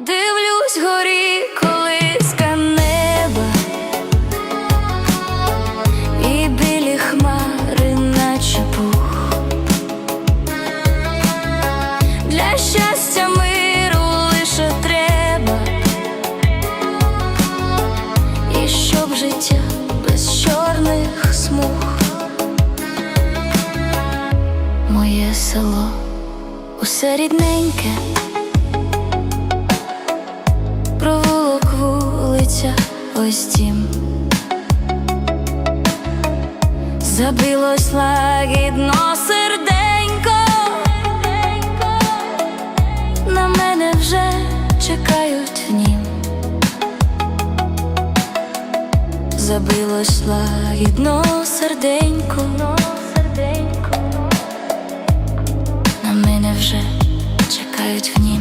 Дивлюсь горі колиска неба і білі хмари, наче пух. Для щастя миру лише треба, і щоб життя без чорних смуг. Моє село усе рідненьке, світиться ось дім забилось лагідно серденько, на мене вже чекають в нім, забилось лагідно серденько, на мене вже чекають в нім.